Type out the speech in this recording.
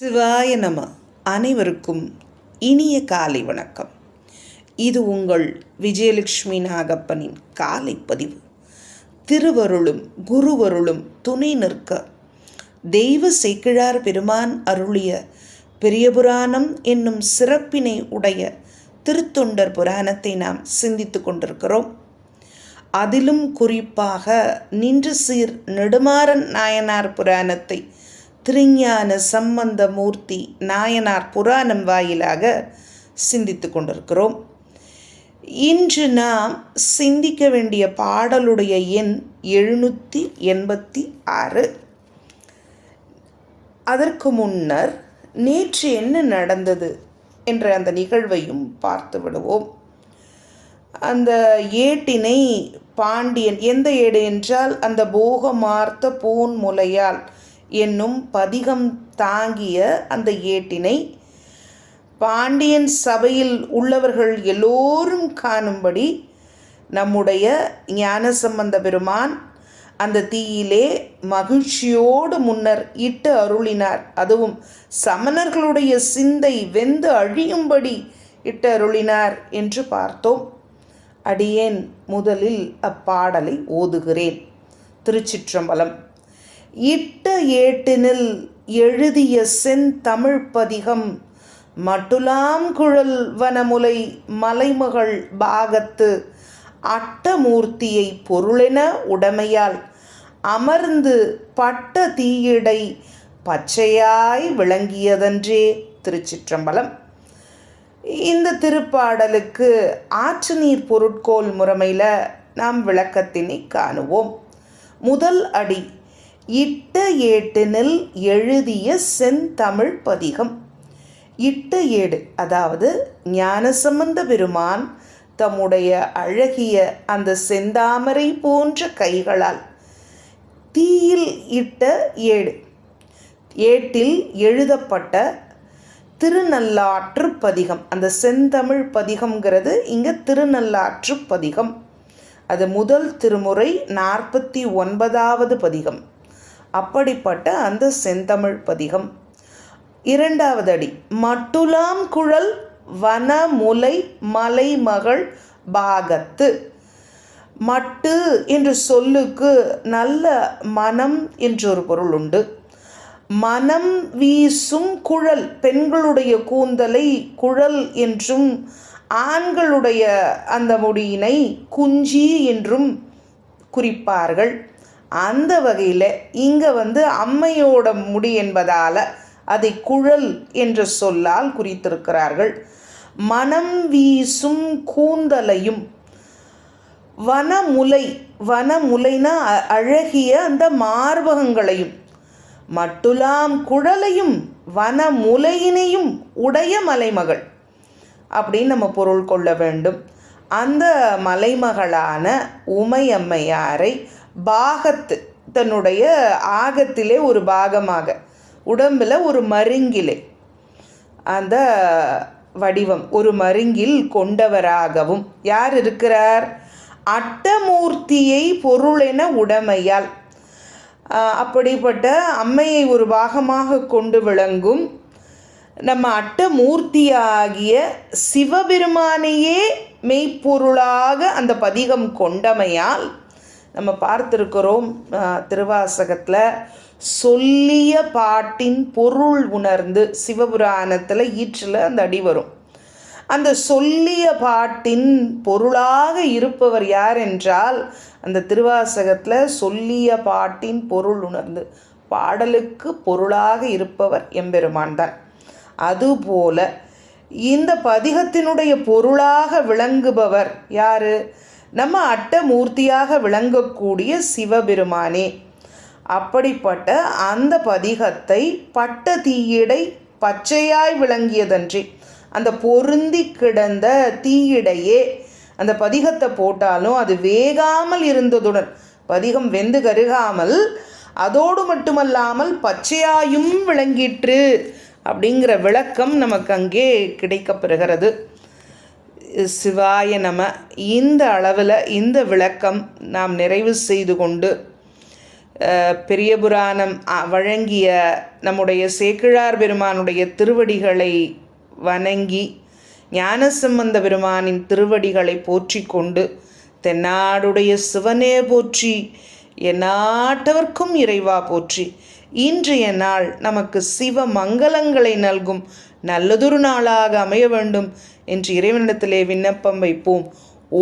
சிவாய நம. அனைவருக்கும் இனிய காலை வணக்கம். இது உங்கள் விஜயலட்சுமி நாகப்பனின் காலை பதிவு. திருவருளும் குருவருளும் துணை நிற்க. தெய்வ சேக்கிழார் பெருமான் அருளிய பெரிய புராணம் என்னும் சிறப்பினை உடைய திருத்தொண்டர் புராணத்தை நாம் சிந்தித்து கொண்டிருக்கிறோம். அதிலும் குறிப்பாக நின்று சீர் நெடுமாறன் நாயனார் புராணத்தை திருஞான சம்பந்த மூர்த்தி நாயனார் புராணம் வாயிலாக சிந்தித்து கொண்டிருக்கிறோம். இன்று நாம் சிந்திக்க வேண்டிய பாடலுடைய எண் எழுநூற்றி எண்பத்தி ஆறு. அதற்கு முன்னர் நேற்று என்ன நடந்தது என்ற அந்த நிகழ்வையும் பார்த்து விடுவோம். அந்த ஏட்டினை பாண்டியன் எந்த ஏடு என்றால் அந்த போகமார்த்த பூன் முலையால் என்னும் பதிகம் தாங்கிய அந்த ஏட்டினை பாண்டியன் சபையில் உள்ளவர்கள் எல்லோரும் காணும்படி நம்முடைய ஞானசம்பந்த பெருமான் அந்த தீயிலே மகிழ்ச்சியோடு முன்னர் இட்டு அருளினார். அதுவும் சமணர்களுடைய சிந்தை வெந்து அழியும்படி இட்டு அருளினார் என்று பார்த்தோம். அடியேன் முதலில் அப்பாடலை ஓதுகிறேன். திருச்சிற்றம்பலம். இட்ட ஏட்டினில் எழுதிய செந்தமிழ் பதிகம் மட்டுலாம் குழல் வனமுலை மலைமகள் பாகத்து அட்டமூர்த்தியை பொருளென உடமையால் அமர்ந்து பட்ட தீயிடை பச்சையாய் விளங்கியதன்றே திருச்சிற்றம்பலம். இந்த திருப்பாடலுக்கு ஆற்று நீர் பொருட்கோள் முறைமையில் நாம் விளக்கத்தினை காணுவோம். முதல் அடி இட்ட ஏட்டினில் எழுதிய செந்தமிழ் பதிகம். இட்ட ஏடு அதாவது ஞானசம்பந்த பெருமான் தம்முடைய அழகிய அந்த செந்தாமரை போன்ற கைகளால் தீயில் இட்ட ஏடு. ஏட்டில் எழுதப்பட்ட திருநல்லாற்று பதிகம். அந்த செந்தமிழ் பதிகம்ங்கிறது இங்கே திருநல்லாற்று பதிகம். அது முதல் திருமுறை நாற்பத்தி ஒன்பதாவது பதிகம். அப்படிப்பட்ட அந்த செந்தமிழ் பதிகம். இரண்டாவது அடி மட்டுலாம் குழல் வனமுலை மலைமகள் பாகத்து. மட்டு என்று சொல்லுக்கு நல்ல மனம் என்றொரு பொருள் உண்டு. மனம் வீசும் குழல் பெண்களுடைய கூந்தலை குழல் என்றும் ஆண்களுடைய அந்த முடியினை குஞ்சி என்றும் குறிப்பார்கள். அந்த வகையில் இங்கே வந்து அம்மையோட முடி என்பதால் அதை குழல் என்ற சொல்லால் குறித்திருக்கிறார்கள். மனம் வீசும் கூந்தலையும் வனமுலை வனமுலைனா அழகிய அந்த மார்பகங்களையும் மட்டுலாம் குழலையும் வனமுலையினையும் உடைய மலைமகள் அப்படின்னு நம்ம பொருள் கொள்ள வேண்டும். அந்த மலைமகளான உமையம்மையாரை பாகத்து தன்னுடைய ஆகத்திலே ஒரு பாகமாக உடம்பில் ஒரு மருங்கிலே. அந்த வடிவம் ஒரு மருங்கில் கொண்டவராகவும் யார் இருக்கிறார்? அட்டமூர்த்தியை பொருளென உடமையால். அப்படிப்பட்ட அம்மையை ஒரு பாகமாக கொண்டு விளங்கும் நம்ம அட்டமூர்த்தியாகிய சிவபெருமானையே மெய்ப்பொருளாக அந்த பதிகம் கொண்டமையால் நம்ம பார்த்துருக்கிறோம் திருவாசகத்தில் சொல்லிய பாட்டின் பொருள் உணர்ந்து சிவபுராணத்தில் ஈற்றில் அந்த அடி வரும். அந்த சொல்லிய பாட்டின் பொருளாக இருப்பவர் யார் என்றால் அந்த திருவாசகத்தில் சொல்லிய பாட்டின் பொருள் உணர்ந்து பாடலுக்கு பொருளாக இருப்பவர் எம்பெருமான் தான். அதுபோல இந்த பதிகத்தினுடைய பொருளாக விளங்குபவர் யாரு? நம்ம அட்டமூர்த்தியாக விளங்கக்கூடிய சிவபெருமானே. அப்படிப்பட்ட அந்த பதிகத்தை பட்ட தீயிடை பச்சையாய் விளங்கியதன்றி அந்த பொருந்தி கிடந்த தீயிடையே அந்த பதிகத்தை போட்டாலும் அது வேகாமல் இருந்ததுடன் பதிகம் வெந்து கருகாமல் அதோடு மட்டுமல்லாமல் பச்சையாயும் விளங்கிற்று அப்படிங்கிற விளக்கம் நமக்கு அங்கே கிடைக்கப்பெறுகிறது சிவாய நம. இந்த அளவில் இந்த விளக்கம் நாம் நிறைவு செய்து கொண்டு பெரிய புராணம் வழங்கிய நம்முடைய சேக்கிழார் பெருமானுடைய திருவடிகளை வணங்கி ஞானசம்பந்த பெருமானின் திருவடிகளை போற்றி கொண்டு தென்னாடுடைய சிவனே போற்றி எந்நாட்டவர்க்கும் இறைவா போற்றி இன்றைய நாள் நமக்கு சிவ மங்களங்களை நல்கும் நல்லதொரு நாளாக அமைய வேண்டும் என்று இறைவனிடத்திலே விண்ணப்பம் வைப்போம். ஓ